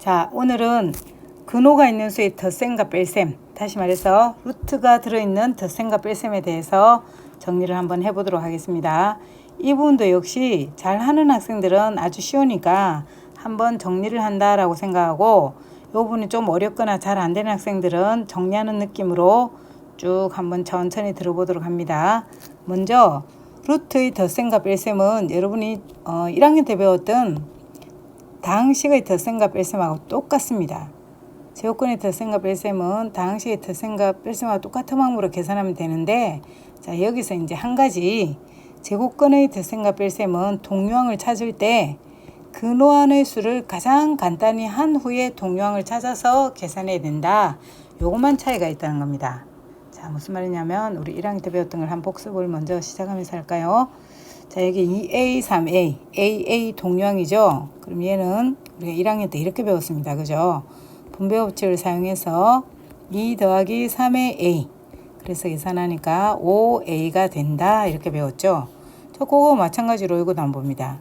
자, 오늘은 근호가 있는 수의 덧셈과 뺄셈, 다시 말해서 루트가 들어있는 덧셈과 뺄셈에 대해서 정리를 한번 해보도록 하겠습니다. 이 부분도 역시 잘하는 학생들은 아주 쉬우니까 한번 정리를 한다라고 생각하고 이 부분이 좀 어렵거나 잘 안 되는 학생들은 정리하는 느낌으로 쭉 한번 천천히 들어보도록 합니다. 먼저 루트의 덧셈과 뺄셈은 여러분이 어, 1학년 때 배웠던 다항식의 덧셈과 뺄셈하고 똑같습니다. 제곱근의 덧셈과 뺄셈은 다항식의 덧셈과 뺄셈하고 똑같은 방법으로 계산하면 되는데 자 여기서 이제 한 가지 제곱근의 덧셈과 뺄셈은 동요항을 찾을 때 근호안의 수를 가장 간단히 한 후에 동요항을 찾아서 계산해야 된다. 요것만 차이가 있다는 겁니다. 자 무슨 말이냐면 우리 1학년 때 배웠던 걸 한 복습을 먼저 시작하면서 할까요? 자 여기 2a, 3a, aa 동요항이죠. 그럼 얘는 우리가 1학년 때 이렇게 배웠습니다. 그죠? 분배 법칙을 사용해서 2 더하기 3의 a 그래서 계산하니까 5a가 된다 이렇게 배웠죠. 저 그거 마찬가지로 이것도 안 봅니다.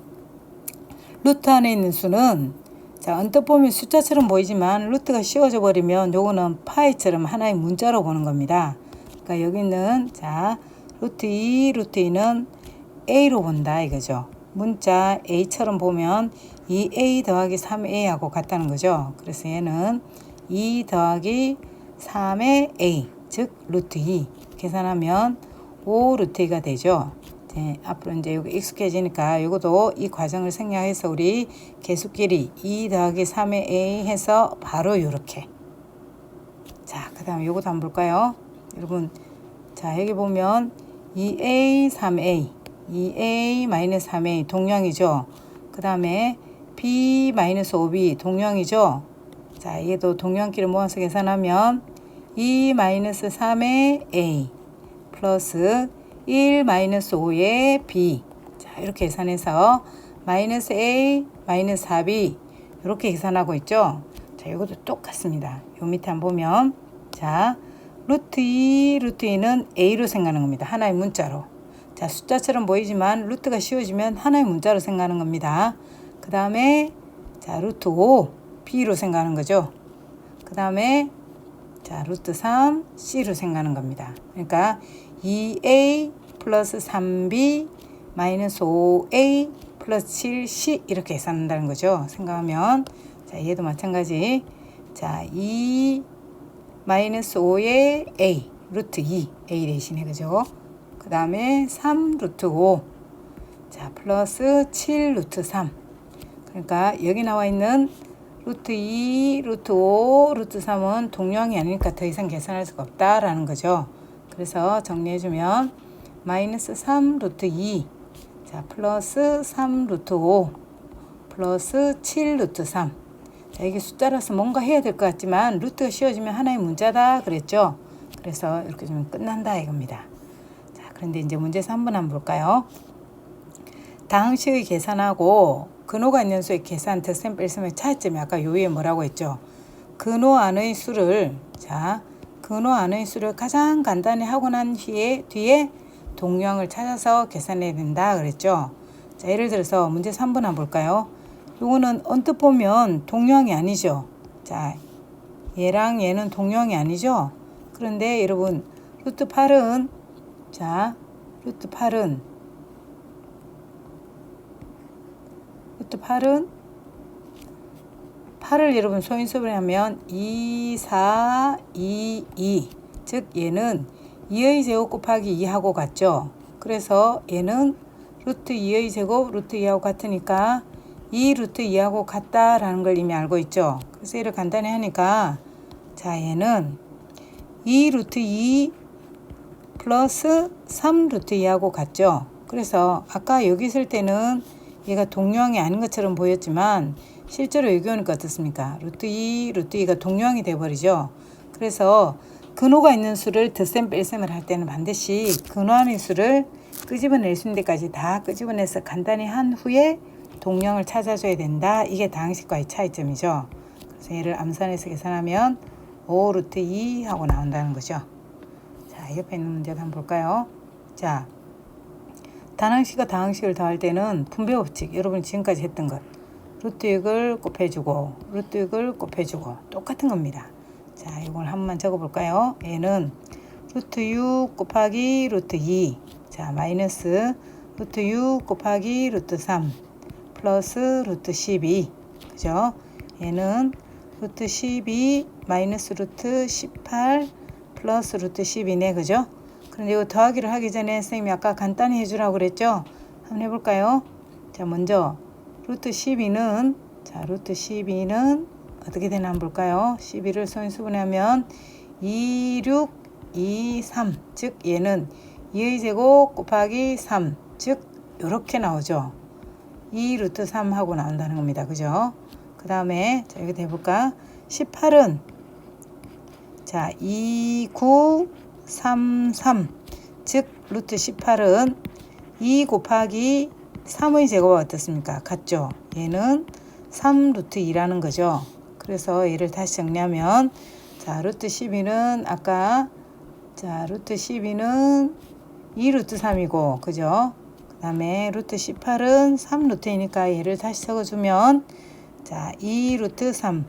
루트 안에 있는 수는 자 언뜻 보면 숫자처럼 보이지만 루트가 씌워져 버리면 요거는 파이처럼 하나의 문자로 보는 겁니다. 그러니까 여기는 자 루트 2, 루트 2는 a로 본다 이거죠. 문자 a처럼 보면 2a 더하기 3a하고 같다는 거죠. 그래서 얘는 2 더하기 3의 a 즉 루트 2 계산하면 5 루트 2가 되죠. 네, 앞으로 이제 여기 익숙해지니까 이것도 이 과정을 생략해서 우리 계수끼리 2 더하기 3의 a 해서 바로 이렇게 자, 그 다음에 요것도 한번 볼까요? 여러분, 자, 여기 보면 2a, 3a, 2a, 마이너스 3a 동량이죠. 그 다음에 b, 마이너스 5b 동량이죠. 자, 얘도 동량끼리 모아서 계산하면 2, 마이너스 3의 a 플러스 1 마이너스 5의 b. 자 이렇게 계산해서 마이너스 a 마이너스 4b 이렇게 계산하고 있죠. 자 이것도 똑같습니다. 요 밑에 한번 보면 자 루트 2 루트 2는 a로 생각하는 겁니다. 하나의 문자로 자 숫자처럼 보이지만 루트가 씌워지면 하나의 문자로 생각하는 겁니다. 그 다음에 자 루트 5 b로 생각하는 거죠. 그 다음에 자 루트 3 c로 생각하는 겁니다. 그러니까 2a 플러스 3b 마이너스 5a 플러스 7c 이렇게 계산한다는 거죠. 생각하면. 자 얘도 마찬가지. 자 2 마이너스 5의 a 루트 2 a 대신에 그죠. 그 다음에 3 루트 5 자 플러스 7 루트 3 그러니까 여기 나와 있는 루트 2, 루트 5, 루트 3은 동량이 아니니까 더 이상 계산할 수가 없다라는 거죠. 그래서 정리해주면 마이너스 3 루트 2, 자 플러스 3 루트 5, 플러스 7 루트 3. 자 이게 숫자라서 뭔가 해야 될 것 같지만 루트가 씌워지면 하나의 문자다 그랬죠. 그래서 이렇게 좀 끝난다 이겁니다. 자 그런데 이제 문제에서 한번 한번 볼까요? 다항식의 계산하고 근호가 있는 수의 계산 덧셈 뺄셈의 차이점이 아까 요 위에 뭐라고 했죠? 근호 안의 수를 자 근호 안의 수를 가장 간단히 하고 난 뒤에 뒤에 동량을 찾아서 계산해야 된다 그랬죠. 자, 예를 들어서 문제 3번 한번 볼까요? 요거는 언뜻 보면 동량이 아니죠. 자, 얘랑 얘는 동량이 아니죠. 그런데 여러분 루트 8은 자, 루트 8은 루트 8은 8을 여러분 소인수분해 하면 2, 4, 2, 2. 즉 얘는 2의 제곱 곱하기 2하고 같죠. 그래서 얘는 루트 2의 제곱 루트 2하고 같으니까 2 루트 2하고 같다라는 걸 이미 알고 있죠. 그래서 이를 간단히 하니까 자 얘는 2 루트 2 플러스 3 루트 2하고 같죠. 그래서 아까 여기 있을 때는 얘가 동량이 아닌 것처럼 보였지만 실제로 여기 오니까 어떻습니까? 루트 2, 루트 2가 동량이 돼버리죠. 그래서 근호가 있는 수를 덧셈 뺄셈을 할 때는 반드시 근호함의 수를 끄집어낼 수 있는 데까지 다 끄집어내서 간단히 한 후에 동량을 찾아줘야 된다. 이게 다항식과의 차이점이죠. 그래서 얘를 암산해서 계산하면 5 루트 2 하고 나온다는 거죠. 자, 옆에 있는 문제도 한번 볼까요? 자, 단항식과 다항식을 더할 때는 분배 법칙, 여러분이 지금까지 했던 것. 루트 6을 곱해주고 루트 6을 곱해주고 똑같은 겁니다. 자, 이걸 한 번만 적어볼까요? 얘는 루트 6 곱하기 루트 2 자, 마이너스 루트 6 곱하기 루트 3 플러스 루트 12 그죠? 얘는 루트 12 마이너스 루트 18 플러스 루트 12네 그죠? 그런데 이거 더하기를 하기 전에 선생님이 아까 간단히 해주라고 그랬죠? 한번 해볼까요? 자 먼저 루트 12는 자 루트 12는 어떻게 되나 한번 볼까요? 12를 소인수분하면 2, 6, 2, 3. 즉 얘는 2의 제곱 곱하기 3. 즉 이렇게 나오죠. 2 루트 3 하고 나온다는 겁니다. 그죠? 그 다음에 자 여기 해볼까? 18은 자 2, 9, 3, 3. 즉 루트 18은 2 곱하기 3의 제곱은 어떻습니까? 같죠? 얘는 3 루트 2라는 거죠. 그래서 얘를 다시 정리하면 자 루트 12는 아까 자 루트 12는 2 루트 3이고 그죠? 그 다음에 루트 18은 3 루트이니까 얘를 다시 적어주면 자 2 루트 3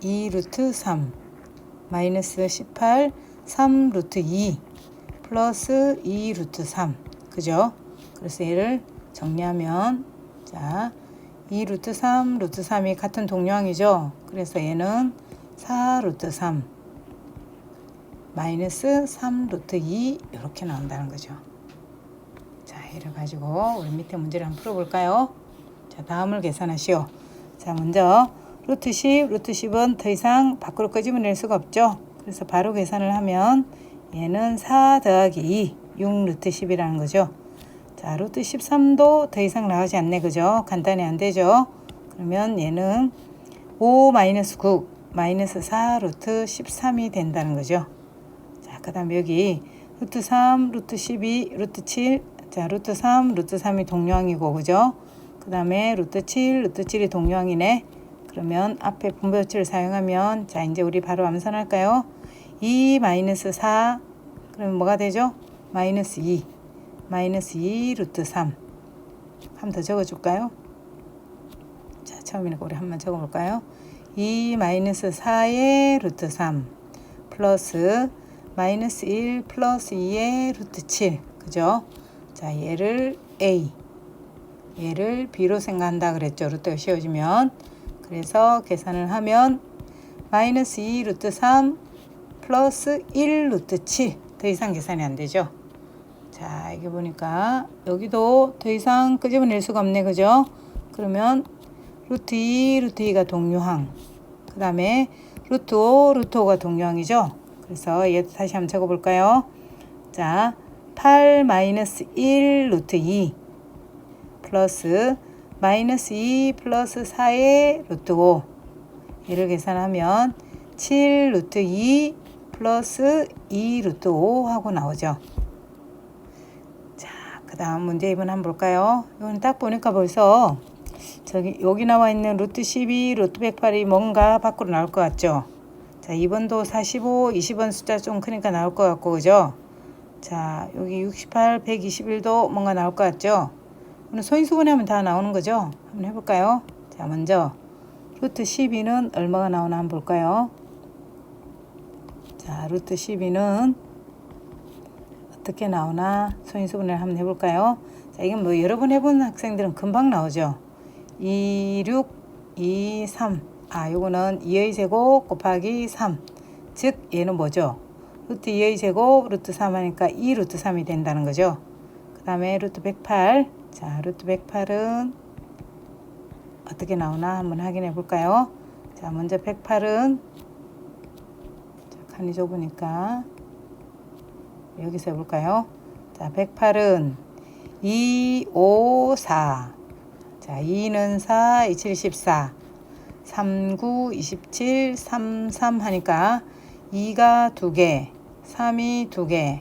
2 루트 3 마이너스 18 3 루트 2 플러스 2 루트 3 그죠? 그래서 얘를 정리하면 자, 2 루트 3 루트 3이 같은 동량이죠. 그래서 얘는 4 루트 3 마이너스 3 루트 2 이렇게 나온다는 거죠. 자, 얘를 가지고 우리 밑에 문제를 한번 풀어볼까요? 자, 다음을 계산하시오. 자, 먼저 루트 10, 루트 10은 더 이상 밖으로 끄집어낼 수가 없죠. 그래서 바로 계산을 하면 얘는 4 더하기 2, 6 루트 10이라는 거죠. 자, 루트 13도 더 이상 나가지 않네. 그죠? 간단히 안 되죠? 그러면 얘는 5 마이너스 9 마이너스 4 루트 13이 된다는 거죠. 자, 그 다음 여기 루트 3, 루트 12, 루트 7. 자, 루트 3, 루트 3이 동량이고, 그죠? 그 다음에 루트 7, 루트 7이 동량이네. 그러면 앞에 분배법칙을 사용하면 자, 이제 우리 바로 암산할까요? 2 마이너스 4. 그러면 뭐가 되죠? 마이너스 2. 마이너스 2 루트 3. 한 번 더 적어줄까요? 자, 처음이니까 우리 한 번 적어볼까요? 2 마이너스 4의 루트 3 플러스 마이너스 1 플러스 2의 루트 7 그죠? 자 얘를 A 얘를 B로 생각한다 그랬죠 루트가 씌워지면 그래서 계산을 하면 마이너스 2 루트 3 플러스 1 루트 7 더 이상 계산이 안 되죠 자 이게 보니까 여기도 더 이상 끄집어낼 수가 없네 그죠? 그러면 루트 2, 루트 2가 동류항. 그 다음에 루트 5, 루트 5가 동류항이죠. 그래서 얘 다시 한번 적어볼까요? 자, 8 마이너스 1 루트 2 플러스 마이너스 2 플러스 4의 루트 5 얘를 계산하면 7 루트 2 플러스 2 루트 5 하고 나오죠. 자, 그 다음 문제 2번 한번 볼까요? 이건 딱 보니까 벌써 저기 여기 나와 있는 루트 12, 루트 108이 뭔가 밖으로 나올 것 같죠? 자, 2번도 45, 20번 숫자 좀 크니까 나올 것 같고 그죠? 자, 여기 68, 121도 뭔가 나올 것 같죠? 오늘 소인수분하면 다 나오는 거죠? 한번 해볼까요? 자, 먼저 루트 12는 얼마가 나오나 한번 볼까요? 자, 루트 12는 어떻게 나오나 소인수분을 한번 해볼까요? 자, 이건 뭐 여러 번 해본 학생들은 금방 나오죠? 2, 6, 2, 3. 아, 요거는 2의 제곱 곱하기 3. 즉, 얘는 뭐죠? 루트 2의 제곱, 루트 3 하니까 2 루트 3이 된다는 거죠. 그 다음에 루트 108. 자, 루트 108은 어떻게 나오나 한번 확인해 볼까요? 자, 먼저 108은 자, 칸이 좁으니까 여기서 해볼까요? 자, 108은 2, 5, 4. 자, 2는 4, 2, 7, 14. 3, 9, 27, 3, 3 하니까 2가 2개, 3이 2개,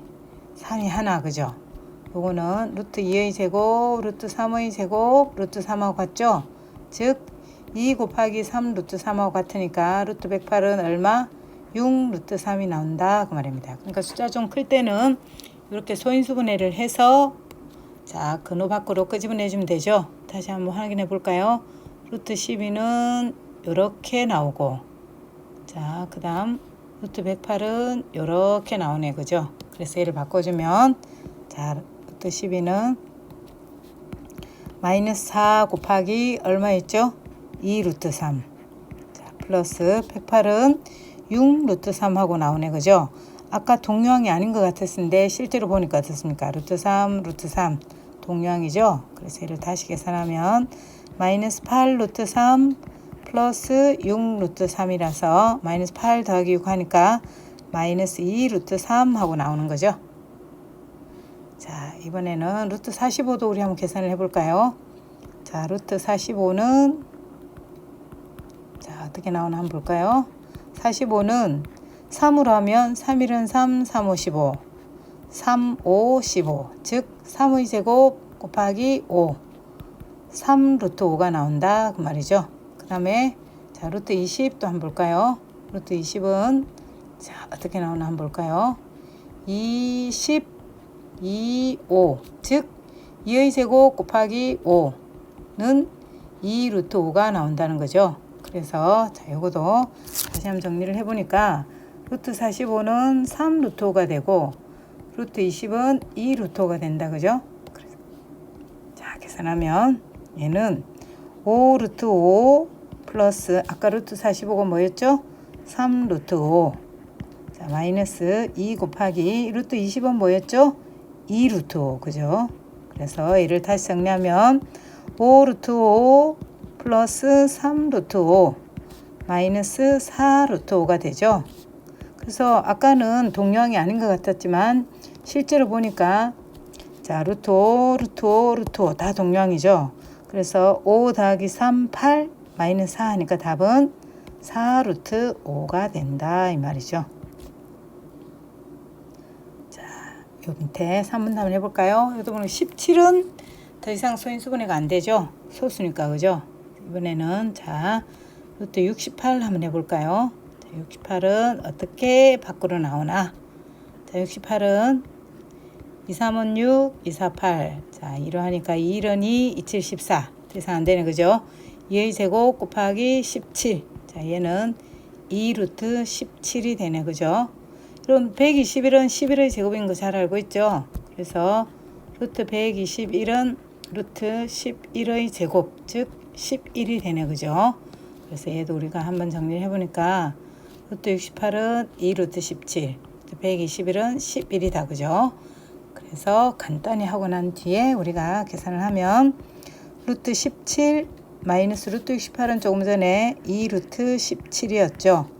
3이 하나, 그죠? 요거는 루트 2의 제곱, 루트 3의 제곱, 루트 3하고 같죠? 즉, 2 곱하기 3 루트 3하고 같으니까 루트 108은 얼마? 6 루트 3이 나온다. 그 말입니다. 그러니까 숫자 좀 클 때는 이렇게 소인수분해를 해서 자, 근호 밖으로 끄집어내주면 되죠. 다시 한번 확인해 볼까요? 루트 12는 이렇게 나오고 자, 그 다음 루트 108은 이렇게 나오네. 그죠? 그래서 얘를 바꿔주면 자, 루트 12는 마이너스 4 곱하기 얼마였죠? 2 루트 3. 자, 플러스 108은 6 루트 3하고 나오네. 그죠? 아까 동량이 아닌 것 같았는데 실제로 보니까 어떻습니까? 루트 3, 루트 3 동량이죠? 그래서 얘를 다시 계산하면 마이너스 8 루트 3 플러스 6 루트 3이라서 마이너스 8 더하기 6 하니까 마이너스 2 루트 3 하고 나오는 거죠. 자, 이번에는 루트 45도 우리 한번 계산을 해볼까요? 자, 루트 45는 자, 어떻게 나오나 한번 볼까요? 45는 3으로 하면 3일은 3, 3, 5, 15 3, 5, 15 즉 3의 제곱 곱하기 5 3 루트 5가 나온다 그 말이죠. 그 다음에 자 루트 20도 한번 볼까요? 루트 20은 자 어떻게 나오나 한번 볼까요? 20, 2, 5. 즉 2의 제곱 곱하기 5는 2 루트 5가 나온다는 거죠. 그래서 자 요거도 다시 한번 정리를 해보니까 루트 45는 3 루트 5가 되고 루트 20은 2 루트 5가 된다 그죠? 그래서 자 계산하면 얘는 5 루트 5 플러스 아까 루트 45가 뭐였죠? 3 루트 5. 자, 마이너스 2 곱하기 루트 20은 뭐였죠? 2 루트 5. 그죠? 그래서 얘를 다시 정리하면 5 루트 5 플러스 3 루트 5 마이너스 4 루트 5가 되죠. 그래서 아까는 동량이 아닌 것 같았지만 실제로 보니까 자 루트 5, 루트 5, 루트 5 다 동량이죠. 그래서 5 더하기 3, 8 마이너스 4 하니까 답은 4 루트 5가 된다 이 말이죠. 자, 요 밑에 3분 한번 해볼까요? 보면 17은 더 이상 소인수분해가 안 되죠. 소수니까 그죠? 이번에는 자 루트 68 한번 해볼까요? 자, 68은 어떻게 밖으로 나오나? 자, 68은 2, 3은 6, 2, 4, 8. 자, 이러하니까 2, 1은 2, 2, 7, 14. 더 이상 안 되네, 그죠? 2의 제곱 곱하기 17. 자, 얘는 2 루트 17이 되네, 그죠? 그럼 121은 11의 제곱인 거 잘 알고 있죠? 그래서 루트 121은 루트 11의 제곱, 즉 11이 되네, 그죠? 그래서 얘도 우리가 한번 정리를 해보니까 루트 68은 2 루트 17, 121은 11이다, 그죠? 그래서 간단히 하고 난 뒤에 우리가 계산을 하면 루트 17 마이너스 루트 68은 조금 전에 2 루트 17이었죠.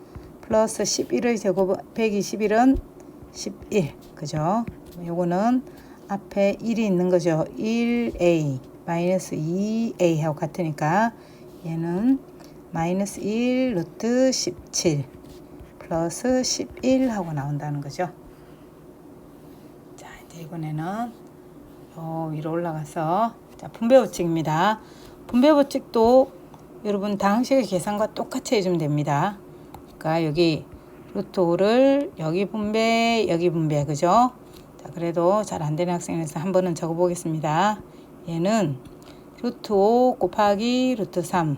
플러스 11의 제곱 121은 11 그죠? 요거는 앞에 1이 있는 거죠. 1a 마이너스 2a 하고 같으니까 얘는 마이너스 1 루트 17 플러스 11 하고 나온다는 거죠. 자 이제 이번에는 요 위로 올라가서 자 분배 법칙입니다. 분배 법칙도 여러분 당식의 계산과 똑같이 해주면 됩니다. 그러니까 여기 루트 5를 여기 분배 여기 분배 그죠? 자 그래도 잘 안 되는 학생에서 한 번은 적어 보겠습니다. 얘는 루트 5 곱하기 루트 3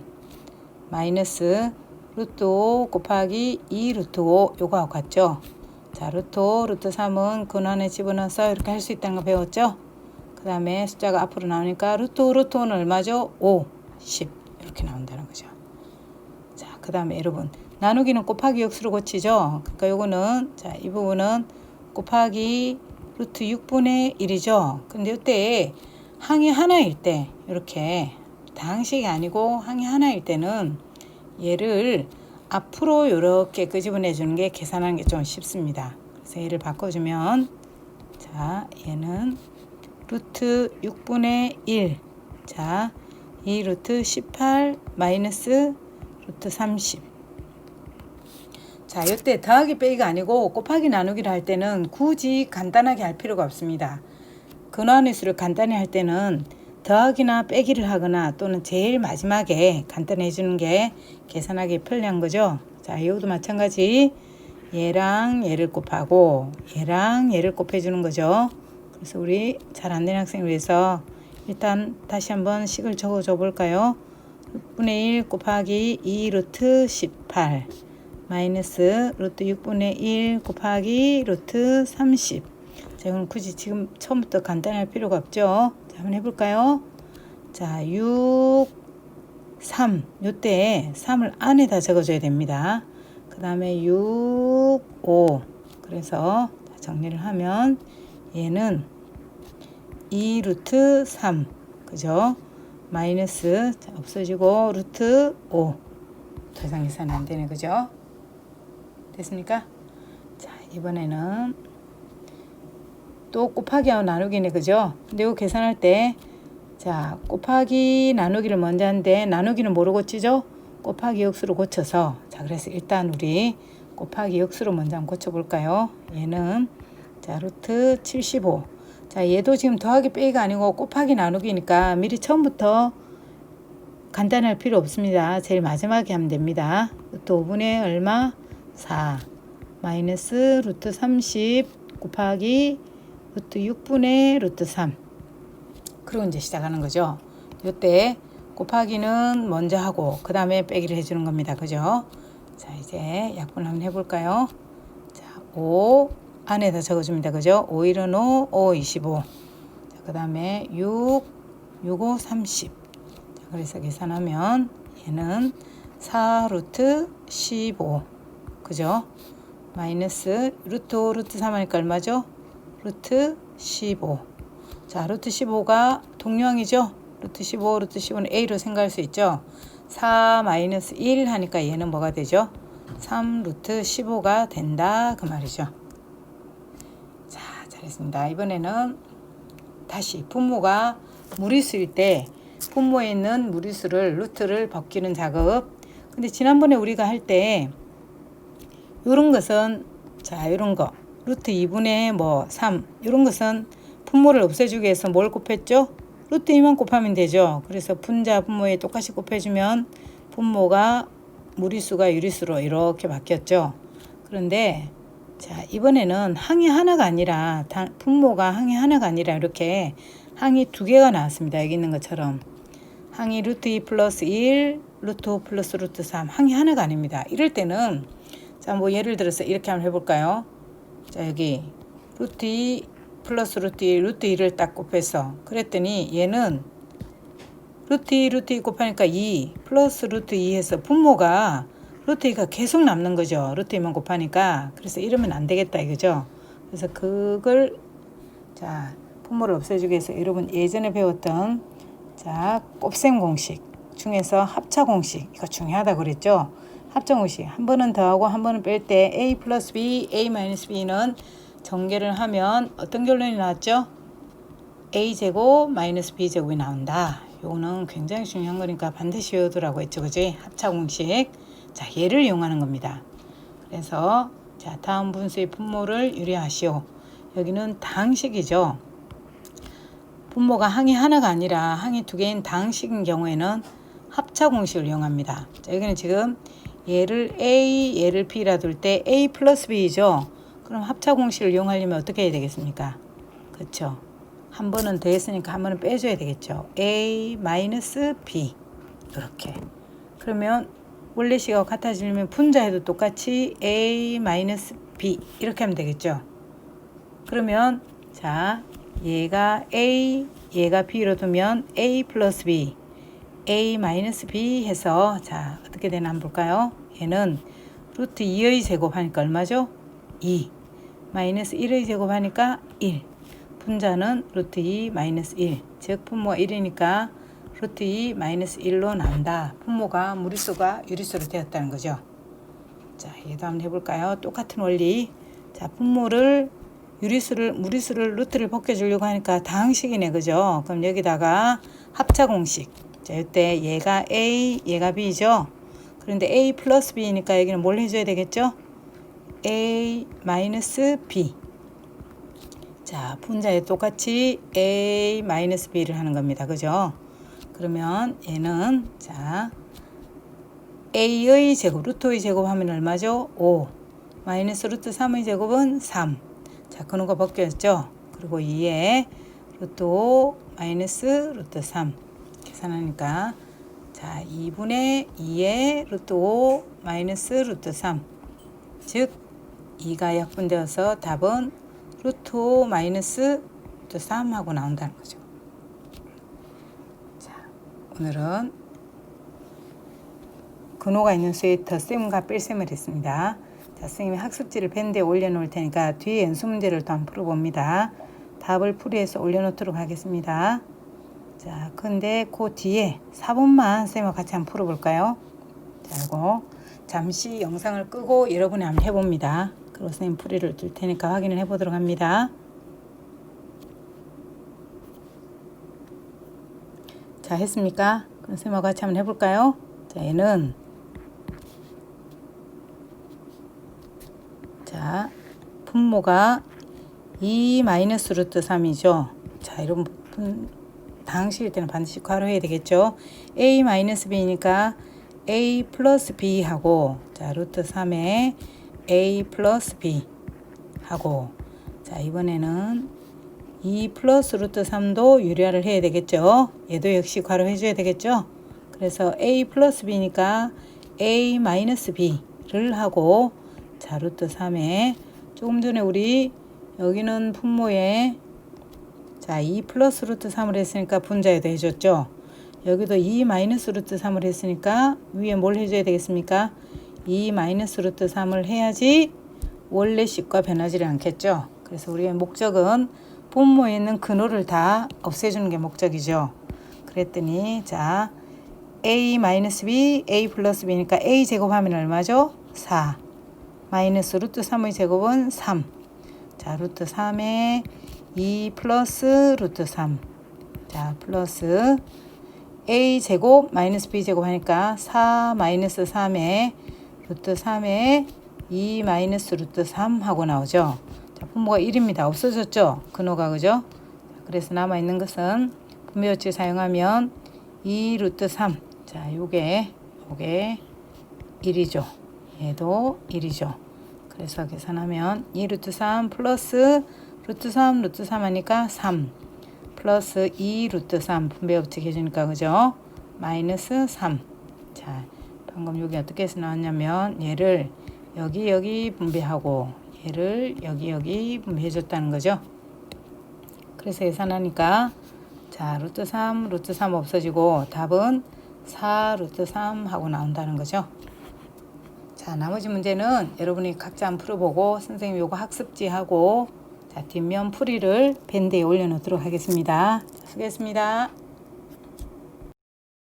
마이너스 루트 5 곱하기 2 루트 5 요거하고 같죠? 자 루트 5 루트 3은 근원에 집어넣어서 이렇게 할 수 있다는 거 배웠죠? 그 다음에 숫자가 앞으로 나오니까 루트 5 루트 5는 얼마죠? 5, 10 이렇게 나온다는 거죠. 자, 그 다음에 여러분 나누기는 곱하기 역수로 고치죠. 그러니까 요거는 자, 이 부분은 곱하기 루트 6분의 1이죠. 근데 이때 항이 하나일 때 이렇게 다항식이 아니고 항이 하나일 때는 얘를 앞으로 이렇게 끄집어내 주는 게 계산하는 게 좀 쉽습니다. 그래서 얘를 바꿔주면 자 얘는 루트 6분의 1. 자, 이 루트 18 마이너스 루트 30. 자, 이때 더하기 빼기가 아니고 곱하기 나누기를 할 때는 굳이 간단하게 할 필요가 없습니다. 근화의 수를 간단히 할 때는 더하기나 빼기를 하거나 또는 제일 마지막에 간단히 해주는 게 계산하기 편리한 거죠. 자, 이것도 마찬가지 얘랑 얘를 곱하고 얘랑 얘를 곱해주는 거죠. 그래서 우리 잘 안 되는 학생을 위해서 일단 다시 한번 식을 적어줘 볼까요? 6분의 1 곱하기 2 루트 18 마이너스 루트 6분의 1 곱하기 루트 30 자, 이건 굳이 지금 처음부터 간단히 할 필요가 없죠. 자, 한번 해볼까요? 자, 6, 3. 요때 3을 안에다 적어줘야 됩니다. 그 다음에 6, 5. 그래서 정리를 하면 얘는 2 루트 3. 그죠? 마이너스 자, 없어지고 루트 5. 더 이상 계산 안 되네. 그죠? 됐습니까? 자, 이번에는 또 곱하기하고 나누기네. 그죠? 근데 이거 계산할 때 자, 곱하기 나누기를 먼저 하는데 나누기는 뭐로 고치죠? 곱하기 역수로 고쳐서 자, 그래서 일단 우리 곱하기 역수로 먼저 한번 고쳐 볼까요? 얘는 자, 루트 75. 자, 얘도 지금 더하기 빼기가 아니고 곱하기 나누기니까 미리 처음부터 간단히 할 필요 없습니다. 제일 마지막에 하면 됩니다. 루트 5분의 얼마? 4 마이너스 루트 30 곱하기 루트 6분의 루트 3 그리고 이제 시작하는 거죠. 이때 곱하기는 먼저 하고 그 다음에 빼기를 해주는 겁니다. 그죠? 자 이제 약분 한번 해볼까요? 자5 안에다 적어줍니다. 그죠? 5 1은 5, 5 25. 자, 그 다음에 6, 6 5 30. 자, 그래서 계산하면 얘는 4 루트 15. 그죠? 마이너스 루트 5 루트 3 하니까 얼마죠? 루트 15. 자, 루트 15가 동량이죠? 루트 15, 루트 15는 A로 생각할 수 있죠? 4 마이너스 1 하니까 얘는 뭐가 되죠? 3 루트 15가 된다. 그 말이죠. 자, 잘했습니다. 이번에는 다시 분모가 무리수일 때 분모에 있는 무리수를 루트를 벗기는 작업. 근데 지난번에 우리가 할 때 요런 것은 자, 요런 거 루트 2분의 뭐 3. 요런 것은 분모를 없애주기 위해서 뭘 곱했죠? 루트 2만 곱하면 되죠. 그래서 분자 분모에 똑같이 곱해주면 분모가 무리수가 유리수로 이렇게 바뀌었죠. 그런데 자 이번에는 항이 하나가 아니라 분모가 항이 하나가 아니라 이렇게 항이 두 개가 나왔습니다. 여기 있는 것처럼 항이 루트 2 플러스 1 루트 5 플러스 루트 3 항이 하나가 아닙니다. 이럴 때는 자 뭐 예를 들어서 이렇게 한번 해볼까요? 자 여기 루트 2 플러스 루트 2 루트 2를 딱 곱해서 그랬더니 얘는 루트 2 루트 2 곱하니까 2 플러스 루트 2 해서 분모가 루트 2가 계속 남는 거죠. 루트 2만 곱하니까 그래서 이러면 안 되겠다 이거죠. 그래서 그걸 자 분모를 없애주기 위해서 여러분 예전에 배웠던 자 곱셈 공식 중에서 합차 공식 이거 중요하다 그랬죠. 합차 공식 한 번은 더하고 한 번은 뺄 때 a 플러스 b, a 마이너스 b는 전개를 하면 어떤 결론이 나왔죠? a 제곱 마이너스 b 제곱이 나온다. 요거는 굉장히 중요한 거니까 반드시 외우더라고 했죠, 그지? 합차 공식. 자, 얘를 이용하는 겁니다. 그래서 자 다음 분수의 분모를 유리하시오. 여기는 당식이죠. 분모가 항이 하나가 아니라 항이 두 개인 당식인 경우에는 합차 공식을 이용합니다. 자, 여기는 지금 얘를 A, 얘를 B라 둘 때 A 플러스 B죠. 그럼 합차 공식을 이용하려면 어떻게 해야 되겠습니까? 그렇죠. 한 번은 더 했으니까 한 번은 빼줘야 되겠죠. A 마이너스 B 이렇게. 그러면 원래 시가 같아지려면 분자해도 똑같이 A 마이너스 B 이렇게 하면 되겠죠. 그러면 자 얘가 A 얘가 B로 두면 A 플러스 B A 마이너스 B 해서 자 어떻게 되나 한번 볼까요? 얘는 루트 2의 제곱하니까 얼마죠? 2 마이너스 1의 제곱하니까 1 분자는 루트 2 마이너스 1 즉 분모가 1이니까 루트 2 마이너스 1로 나온다. 분모가 무리수가 유리수로 되었다는 거죠. 자 얘도 한번 해볼까요? 똑같은 원리 자 분모를 유리수를 무리수를 루트를 벗겨주려고 하니까 다항식이네 그죠? 그럼 여기다가 합차 공식 자 이때 얘가 A 얘가 B죠? 그런데 A 플러스 B니까 여기는 뭘 해줘야 되겠죠? A 마이너스 B 자 분자에 똑같이 A 마이너스 B를 하는 겁니다 그죠? 그러면 얘는 자 A의 제곱 루트의 제곱하면 얼마죠? 5 마이너스 루트 3의 제곱은 3 자, 그는 거 벗겼죠? 그리고 2에 루트 5 마이너스 루트 3 계산하니까 자 2분의 2의 루트 5 마이너스 루트 3 즉 2가 약분되어서 답은 루트 5 마이너스 루트 3 하고 나온다는 거죠. 자 오늘은 근호가 있는 수의 덧셈과 뺄셈을 했습니다. 자, 선생님이 학습지를 밴드에 올려놓을 테니까 뒤에 연수 문제를 또 한번 풀어봅니다. 답을 풀이해서 올려놓도록 하겠습니다. 자, 근데 그 뒤에 4번만 선생님과 같이 한번 풀어볼까요? 자, 이거 잠시 영상을 끄고 여러분이 한번 해봅니다. 그리고 선생님 풀이를 줄 테니까 확인을 해보도록 합니다. 자, 했습니까? 그럼 선생님과 같이 한번 해볼까요? 자, 얘는 자, 분모가 2 마이너스 루트 3이죠. 자, 이런 분, 당식일 때는 반드시 괄호해야 되겠죠. a 마이너스 b니까 a 플러스 b 하고 자, 루트 3에 a 플러스 b 하고 자, 이번에는 2 플러스 루트 3도 유리화를 해야 되겠죠. 얘도 역시 괄호 해 줘야 되겠죠. 그래서 a 플러스 b니까 a 마이너스 b를 하고 자 루트 3에 조금 전에 우리 여기는 분모에 자 2 플러스 루트 3을 했으니까 분자에도 해줬죠. 여기도 2 마이너스 루트 3을 했으니까 위에 뭘 해줘야 되겠습니까? 2 마이너스 루트 3을 해야지 원래 식과 변하지 않겠죠. 그래서 우리의 목적은 분모에 있는 근호를 다 없애주는 게 목적이죠. 그랬더니 자 a 마이너스 b, a 플러스 b니까 a 제곱하면 얼마죠? 4. 마이너스 루트 3의 제곱은 3. 자, 루트 3에 2 플러스 루트 3. 자, 플러스 a 제곱 마이너스 b 제곱 하니까 4 마이너스 3에 루트 3에 2 마이너스 루트 3 하고 나오죠. 자, 분모가 1입니다. 없어졌죠? 근호가 그죠? 그래서 남아 있는 것은 분모법칙 사용하면 2 루트 3. 자, 요게 요게 1이죠. 얘도 1이죠. 그래서 계산하면 2 루트 3 플러스 루트 3 루트 3 하니까 3 플러스 2 루트 3 분배법칙 해주니까 그죠? 마이너스 3. 자, 방금 여기 어떻게 해서 나왔냐면 얘를 여기 여기 분배하고 얘를 여기 여기 분배해 줬다는 거죠. 그래서 계산하니까 자 루트 3 루트 3 없어지고 답은 4 루트 3 하고 나온다는 거죠. 자 나머지 문제는 여러분이 각자 풀어보고 선생님 요거 학습지 하고 자 뒷면 풀이를 밴드에 올려놓도록 하겠습니다. 자, 수고했습니다.